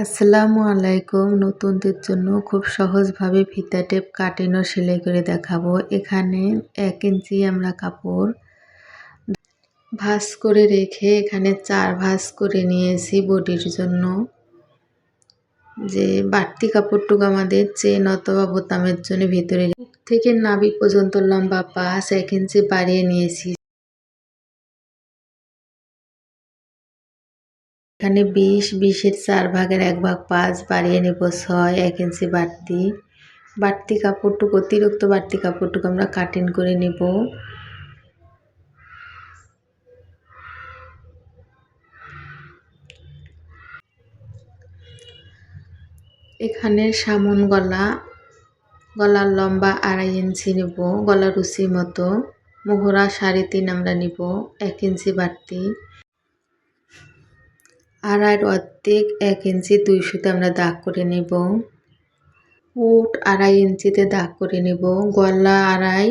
আসসালামু আলাইকুম। নতুনদের জন্য খুব সহজভাবে ফিতা টেপ কাটিং ও সেলাই করে দেখাবো। এখানে এক ইঞ্চি আমরা কাপড় ভাস করে রেখে এখানে চার ভাঁজ করে নিয়েছি বডির জন্য। যে বাড়তি কাপড়টুকু আমাদের চেন অথবা বোতামের জন্য ভিতরে থেকে নাভি পর্যন্ত লম্বা পাঁচ এক ইঞ্চি বাড়িয়ে নিয়েছি। এখানে বিশ, বিশের চার ভাগের এক ভাগ পাঁচ, বাড়িয়ে নেব ছয়, এক ইঞ্চি বাড়তি। বাড়তি কাপড়টুকু, অতিরিক্ত বাড়তি কাপড়টুকু আমরা কাটিং করে নেব। এখানে সামন গলা, গলার লম্বা আড়াই ইঞ্চি নেব, গলা রুচি মতো। মোহরা সাড়ে তিন আমরা নিব, এক ইঞ্চি বাড়তি। আড়াই অর্ধেক এক ইঞ্চি দুইশোতে আমরা দাগ করে নেব। উট আড়াই ইঞ্চিতে দাগ করে নেব। গলা আড়াই,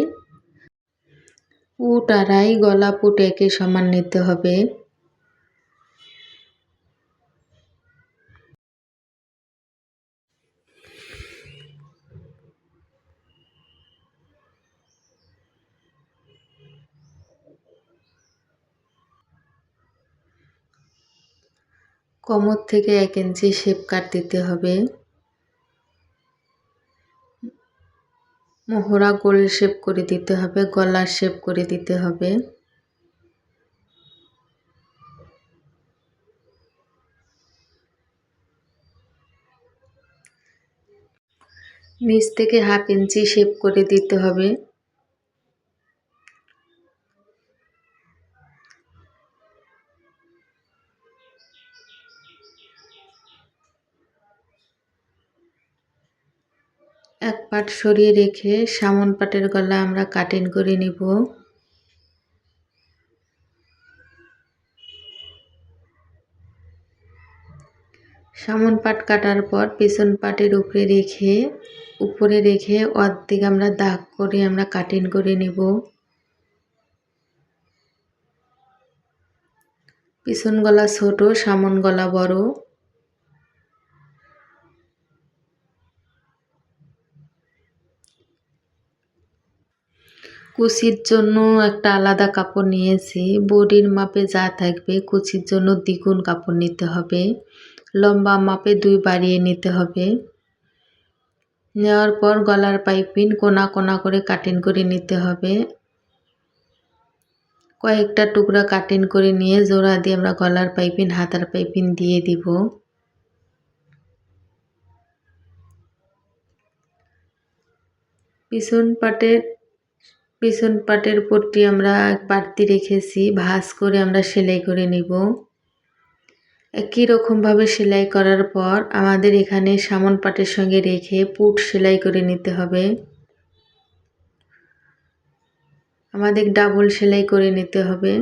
উট আড়াই, গলা পুট একে সমান নিতে হবে। কোমর থেকে এক ইঞ্চি শেপ কাট দিতে হবে। মোহরা গোল শেপ করে দিতে হবে, গলার শেপ করে দিতে হবে। নিচ থেকে হাফ ইঞ্চি শেপ করে দিতে হবে। এক পাট সরিয়ে রেখে সামন পাটের গলা আমরা কাটিং করে নিব। সামন পাট কাটার পর পেছন পাটের উপরে রেখে উপরে রেখে অর্ধেক আমরা দাগ করে আমরা কাটিং করে নেব। পিছন গলা ছোট, সামন গলা বড়। কুচির জন্য একটা আলাদা কাপড় নিয়েছি। বডির মাপে যা থাকবে কুচির জন্য দ্বিগুণ কাপড় নিতে হবে। লম্বা মাপে দুই বাড়িয়ে নিতে হবে। নেওয়ার পর গলার পাইপিং কোনা কোনা করে কাটিং করে নিতে হবে। কয়েকটা টুকরা কাটিং করে নিয়ে জোড়া দিয়ে আমরা গলার পাইপিং, হাতার পাইপিং দিয়ে দিব। পিছন পাটের পিছন পাটের পট্টি আমরা বাড়তি রেখেছি, ভাঁজ করে আমরা সেলাই করে নিব। একই রকমভাবে সেলাই করার পর আমাদের এখানে সামন পাটের সঙ্গে রেখে পুট সেলাই করে নিতে হবে। আমাদের ডাবল সেলাই করে নিতে হবে।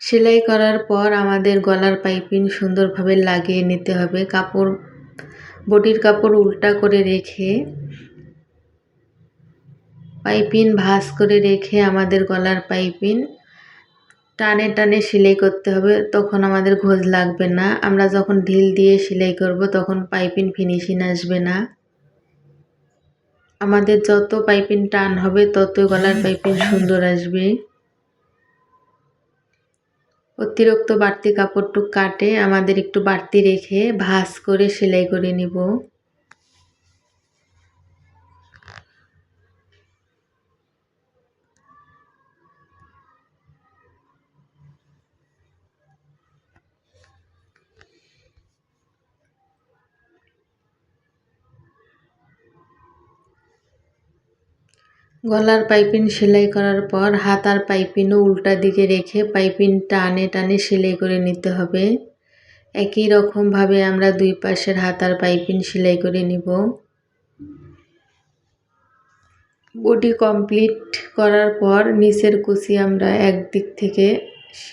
সেলাই করার পর আমাদের গলার পাইপিং সুন্দরভাবে লাগিয়ে নিতে হবে। কাপড়, বডির কাপড় উল্টা করে রেখে পাইপিন ভাঁজ করে রেখে আমাদের গলার পাইপিন টানে টানে সেলাই করতে হবে, তখন আমাদের ঘোজ লাগবে না। আমরা যখন ঢিল দিয়ে সেলাই করব, তখন পাইপিন ফিনিশিং আসবে না। আমাদের যত পাইপিন টান হবে, তত গলার পাইপিন সুন্দর আসবে। অতিরিক্ত বাড়তি কাপড়টুক কাটে, আমাদের একটু বাড়তি রেখে ভাঁজ করে সেলাই করে নিব। গলার পাইপিং সেলাই করার পর হাতার পাইপিনও উল্টা দিকে রেখে পাইপিং টানে টানে সেলাই করে নিতে হবে। একই রকমভাবে আমরা দুই পাশের হাতার পাইপিং সেলাই করে নিব। বডি কমপ্লিট করার পর নিচের কুচি আমরা একদিক থেকে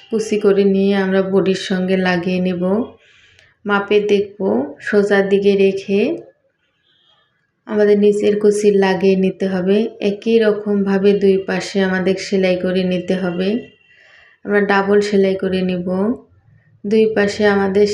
কুচি করে নিয়ে আমরা বডির সঙ্গে লাগিয়ে নেব। মাপে দেখব সোজার দিকে রেখে আমাদের নিচের কুচি লাগিয়ে নিতে হবে। একই রকমভাবে দুই পাশে আমাদের সেলাই করে নিতে হবে। আমরা ডাবল সেলাই করে নিব। দুই পাশে আমাদের